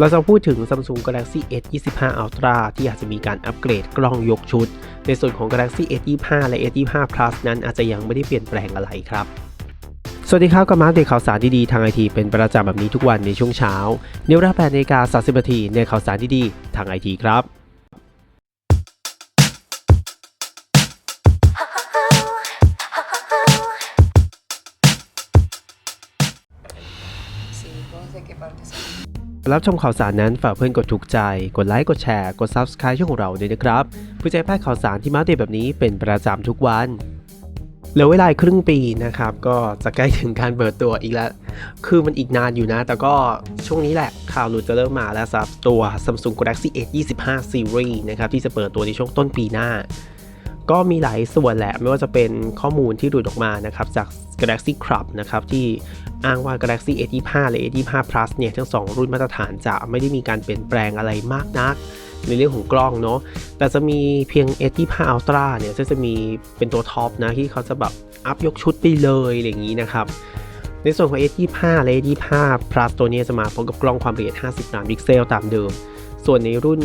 เราจะพูดถึง Samsung Galaxy S 25 Ultra ที่อาจจะมีการอัปเกรดกล้องยกชุด ในส่วนของ Galaxy S 25และ S 25 Plus นั้นอาจจะยังไม่ได้เปลี่ยนแปลงอะไรครับสวัสดีครับกับมาอัปเดตข่าวสารดีๆทางไอทีเป็นประจำแบบนี้ทุกวันในช่วงเช้าในเวลา8นาฬิกา30นาทีในข่าวสารดีๆทางไอทีครับ Sí, no sé qué parte. รับชมข่าวสารนั้นฝากเพื่อนกดถูกใจ กดไลค์กดแชร์กด Subscribe ช่องของเราด้วยนะครับเพื่อจะให้พลาดข่าวสารที่มาเดตแบบนี้เป็นประจำทุกวันเหลือเวลาครึ่งปีนะครับ ก็จะใกล้ถึงการเปิดตัวอีกแล้ว คือมันอีกนานอยู่นะ แต่ก็ช่วงนี้แหละข่าวหลุดจะเริ่มมาแล้วสำหรับตัว Samsung Galaxy S 25 Series นะครับ ที่จะเปิดตัวในช่วงต้นปีหน้า ก็มีหลายส่วนแหละ ไม่ว่าจะเป็นข้อมูลที่หลุดออกมานะครับ จาก Galaxy Club นะครับ ที่ อ้างว่า Galaxy S25 และ S25 Plus เนี่ย ทั้ง 2 รุ่นมาตรฐานจะไม่ได้มีการเปลี่ยนแปลงอะไรมากนัก ในเรื่องของกล้องเนาะแต่จะมีเพียง S25 Ultra เนี่ยซึ่งจะมีเป็นตัวท็อปนะ ที่เขาจะแบบอัพยกชุดไปเลยอะไรอย่างนี้นะครับในส่วนของ S25 และ S25 Plus ตัวเนี้จะมาพร้อมกับกล้องความละเอียด 50 ล้านพิกเซลตามเดิม ส่วนในรุ่น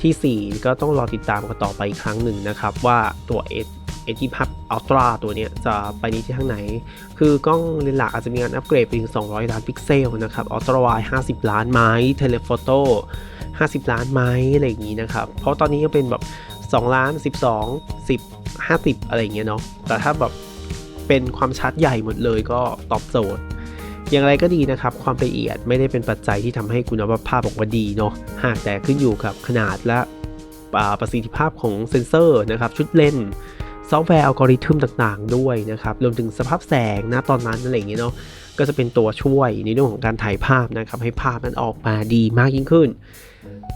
ทีสี่4 ก็ต้องรอติดตามกันต่อไปอีกครั้งหนึ่งนะครับ ว่าตัว S S25 Ultra ตัวนี้จะไปในที่ทางไหน คือกล้องเลนส์หลักอาจจะมีการอัปเกรดไปถึง 200 ล้านพิกเซลนะครับ Ultra Wide 50 ล้านไหม Telephoto 50 ล้านไหมอะไรอย่างนี้นะครับ เพราะตอนนี้ก็เป็นแบบ 2 ล้าน 12 10 50 อะไรอย่างเงี้ยเนาะแต่ถ้าแบบเป็นความชัดใหญ่หมดเลยก็ตอบโจทย์อย่างไรก็ดีนะครับ ความละเอียดไม่ได้เป็นปัจจัยที่ทำให้คุณภาพออกมาดีเนาะหากแต่ขึ้นอยู่กับขนาดและประสิทธิภาพของเซ็นเซอร์นะครับ ชุดเลนส์ ซอฟต์แวร์อัลกอริทึมต่างๆ ด้วยนะครับรวมถึงสภาพแสงนะตอนนั้นอะไรอย่างเงี้ยเนาะก็จะเป็นตัวช่วยในเรื่องของการถ่ายภาพนะครับให้ภาพนั้นออกมาดีมากยิ่งขึ้น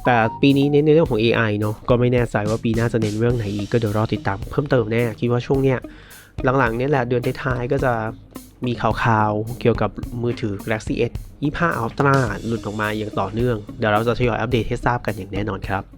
แต่ปีนี้เน้นในเรื่องของ AI เนาะก็ไม่แน่ใจว่าปีหน้าจะเน้นเรื่องไหนอีกก็เดี๋ยวรอติดตามเพิ่มเติมแน่คิดว่าช่วงเนี้ยหลังๆเนี่ยแหละเดือนท้ายๆก็จะมีข่าวๆ เกี่ยวกับมือถือ Galaxy S 25 Ultra หลุดออกมาอย่างต่อเนื่อง เดี๋ยวเราจะทยอยอัปเดตให้ทราบกันอย่างแน่นอนครับ